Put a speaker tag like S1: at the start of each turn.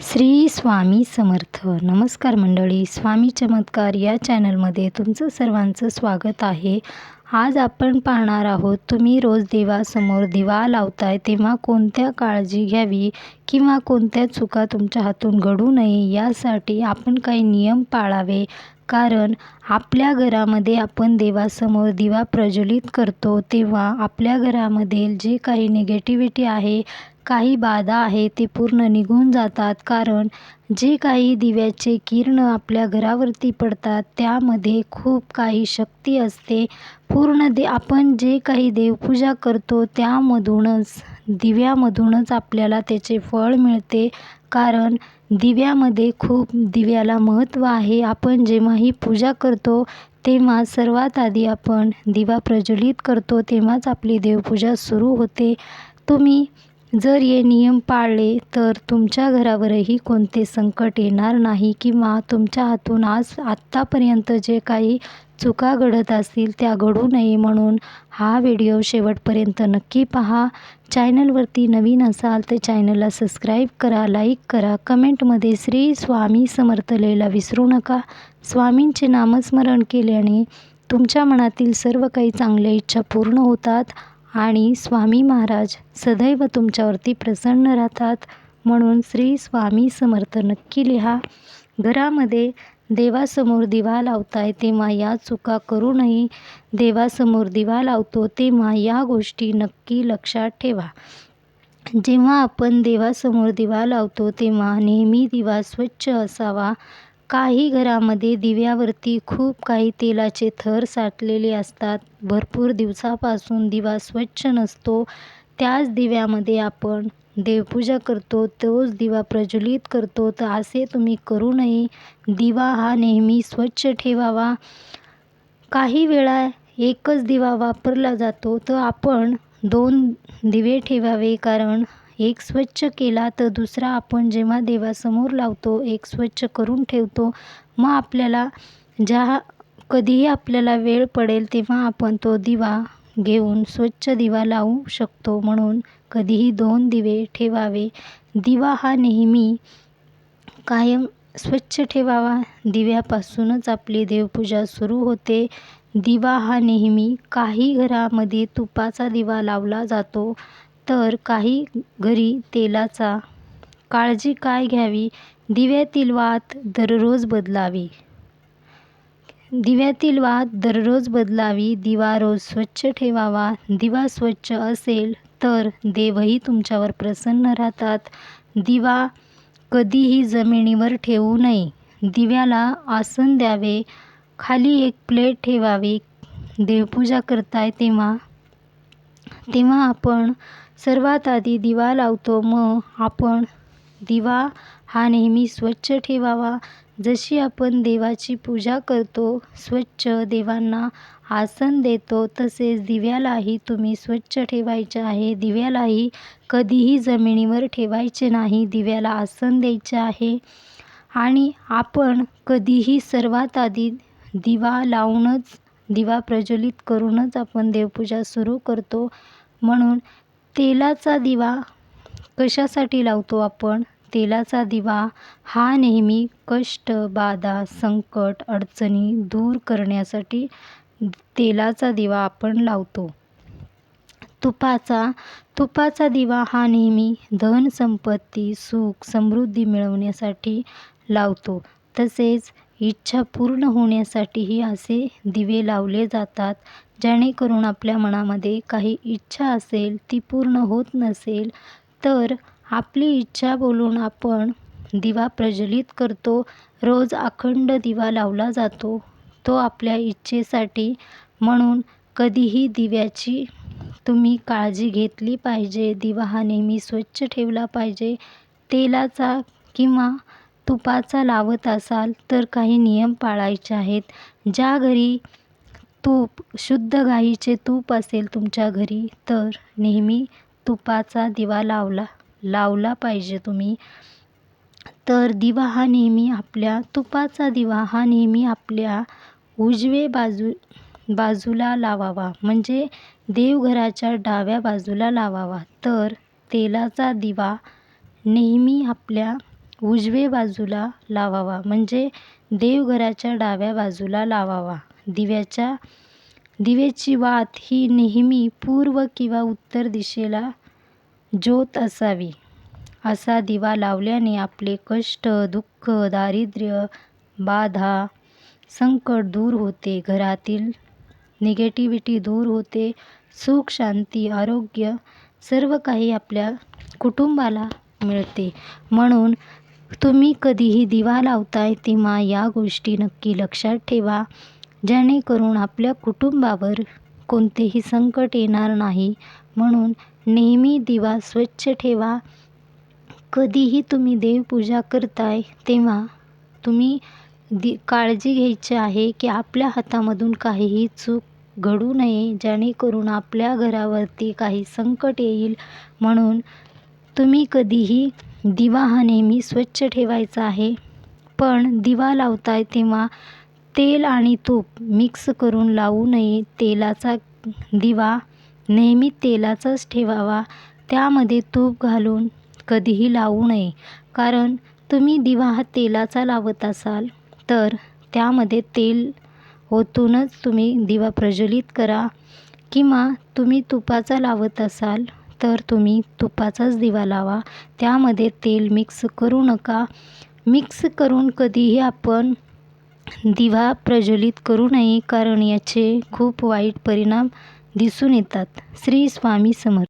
S1: श्री स्वामी समर्थ. नमस्कार मंडळी स्वामी चमत्कार या चॅनलमध्ये तुमचं सर्वांचं स्वागत आहे. आज आपण पाहणार आहोत तुम्ही रोज देवासमोर दिवा लावताय तेव्हा कोणत्या काळजी घ्यावी किंवा कोणत्या चुका तुमच्या हातून घडू नये यासाठी आपण काही नियम पाळावे. कारण आपल्या घरामध्ये आपण देवासमोर दिवा प्रज्वलित करतो तेव्हा आपल्या घरामधील जे काही निगेटिव्हिटी आहे काही बाधा आहे ते पूर्ण निघून जातात. कारण जे काही दिव्याचे किरण आपल्या घरावरती पडतात त्यामध्ये खूप काही शक्ती असते. पूर्ण दे आपण जे काही देवपूजा करतो त्यामधूनच दिव्यामधूनच आपल्याला त्याचे फळ मिळते. कारण दिव्यामध्ये खूप दिव्याला महत्त्व आहे. आपण जेव्हाही पूजा करतो तेव्हा सर्वात आधी आपण दिवा प्रज्वलित करतो तेव्हाच आपली देवपूजा सुरू होते. तुम्ही जर हे नियम पाळले तर तुमच्या घरावरही कोणते संकट येणार नाही किंवा तुमच्या हातून आज आत्तापर्यंत जे काही चुका घडत असतील त्या घडू नये म्हणून हा व्हिडिओ शेवटपर्यंत नक्की पहा. चॅनलवरती नवीन असाल तर चॅनलला सबस्क्राईब करा लाईक करा कमेंटमध्ये श्री स्वामी समर्थ लिहायला विसरू नका. स्वामींचे नामस्मरण केल्याने तुमच्या मनातील सर्व काही चांगल्या इच्छा पूर्ण होतात. आणि स्वामी महाराज सदैव तुमच्यावरती प्रसन्न राहतात. म्हणून श्री स्वामी समर्थ नक्की लिहा. घरामध्ये देवासमोर दिवा लावताय तेव्हा या चुका करू नये. देवासमोर दिवा लावतो तेव्हा या गोष्टी नक्की लक्षात ठेवा. जेव्हा आपण देवासमोर दिवा लावतो तेव्हा नेहमी दिवा स्वच्छ असावा. काही घरामध्ये दिव्यावरती खूप काही तेलाचे थर साठलेले असतात. भरपूर दिवसापासून दिवा स्वच्छ नसतो. त्याच दिव्यामध्ये आपण देवपूजा करतो तोच दिवा प्रज्वलित करतो. तर असे तुम्ही करू नये. दिवा हा नेहमी स्वच्छ ठेवावा. काही वेळा एकच दिवा वापरला जातो. तर आपण दोन दिवे ठेवावे. कारण एक स्वच्छ केला तर दुसरा आपण जेव्हा देवासमोर लावतो एक स्वच्छ करून ठेवतो मग आपल्याला ज्या कधीही आपल्याला वेळ पडेल तेव्हा आपण तो दिवा घेऊन स्वच्छ दिवा लावू शकतो म्हणून कधीही दोन दिवे ठेवावे. दिवा हा नेहमी कायम स्वच्छ ठेवावा. दिव्यापासूनच आपली देवपूजा सुरू होते. दिवा हा नेहमी काही घरामध्ये तुपाचा दिवा लावला जातो. तर काही घरी तेलाचा काळजी काय घ्यावी? दिव्यातील वात दररोज बदलावी. दिव्यातील वात दररोज बदलावी. दिवा रोज स्वच्छ ठेवावा. दिवा स्वच्छ असेल तर देवही तुमच्यावर प्रसन्न राहतात. दिवा कधीही जमिनीवर ठेवू नये. दिव्याला आसन द्यावे. खाली एक प्लेट ठेवावी. देवपूजा करताय तेव्हा तेव्हा आपण सर्वात आधी दिवा लावतो मग आपण दिवा हा नेहमी स्वच्छ ठेवावा. जशी आपण देवाची पूजा करतो स्वच्छ देवांना आसन देतो तसेच दिव्यालाही तुम्ही स्वच्छ ठेवायचे आहे. दिव्यालाही कधीही जमिनीवर ठेवायचे नाही दिव्याला आसन द्यायचे आहे. आणि आपण कधीही सर्वात आधी दिवा लावूनच दिवा प्रज्वलित करूनच आपण देवपूजा सुरू करतो. म्हणून तेलाचा दिवा. कशासाठी लावतो आपण? तेलाचा दिवा हा नेहमी कष्ट बाधा संकट अडचणी दूर करण्यासाठी तेलाचा दिवा आपण लावतो. तुपाचा तुपाचा दिवा हा नेहमी धन संपत्ती सुख समृद्धी मिळवण्यासाठी लावतो. तसेच इच्छा पूर्ण होण्यासाठीही असे दिवे लावले जातात. जेणेकरून आपल्या मनामध्ये काही इच्छा असेल ती पूर्ण होत नसेल तर आपली इच्छा बोलून आपण दिवा प्रज्वलित करतो. रोज अखंड दिवा लावला जातो. तो आपल्या इच्छेसाठी म्हणून कधीही दिव्याची तुम्ही काळजी घेतली पाहिजे. दिवा हा नेहमी स्वच्छ ठेवला पाहिजे. तेलाचा किंवा तुपाचा लावत असाल तर काही नियम पाळायचे आहेत. ज्या घरी तूप शुद्ध गाईचे तूप असेल तुमच्या घरी तर नेहमी तुपाचा दिवा लावला लावला पाहिजे तुम्ही. तर दिवा हा नेहमी आपल्या तुपाचा दिवा हा नेहमी आपल्या उजवे बाजू बाजूला लावावा. म्हणजे देवघराच्या डाव्या बाजूला लावावा. तर तेलाचा दिवा नेहमी आपल्या उजवे बाजूला लावावा. म्हणजे देवघराच्या डाव्या बाजूला लावावा. दिव्याच्या दिव्याची वात ही नेहमी पूर्व किंवा उत्तर दिशेला ज्योत असावी. असा दिवा लावल्याने आपले कष्ट दुःख दारिद्र्य बाधा संकट दूर होते. घरातील निगेटिव्हिटी दूर होते. सुख शांती आरोग्य सर्व काही आपल्या कुटुंबाला मिळते. म्हणून तुम्ही कधीही दिवा लावताय तेव्हा या गोष्टी नक्की लक्षात ठेवा. जेणेकरून आपल्या कुटुंबावर कोणतेही संकट येणार नाही. म्हणून नेहमी दिवा स्वच्छ ठेवा. कधीही तुम्ही देवपूजा करताय तेव्हा तुम्ही दि काळजी घ्यायची आहे की आपल्या हातामधून काहीही चूक घडू नये जेणेकरून आपल्या घरावरती काही संकट येईल. म्हणून तुम्ही कधीही दिवा हा नेहमी स्वच्छ ठेवायचा आहे. पण दिवा लावताय तेव्हा तेल आणि तूप मिक्स करून लावू नये. तेलाचा दिवा नेहमी तेलाचाच ठेवावा. त्यामध्ये तूप घालून कधीही लावू नये. कारण तुम्ही दिवा हा तेलाचा लावत असाल तर त्यामध्ये तेल ओतूनच तुम्ही दिवा प्रज्वलित करा. किंवा तुम्ही तुपाचा लावत असाल तर तुम्ही तुपाचाच दिवा लावा. त्यामध्ये तेल मिक्स करू नका. मिक्स करून कधीही आपण दिवा प्रज्वलित करू नये कारण याचे खूप वाईट परिणाम दिसून येतात. श्री स्वामी समर्थ.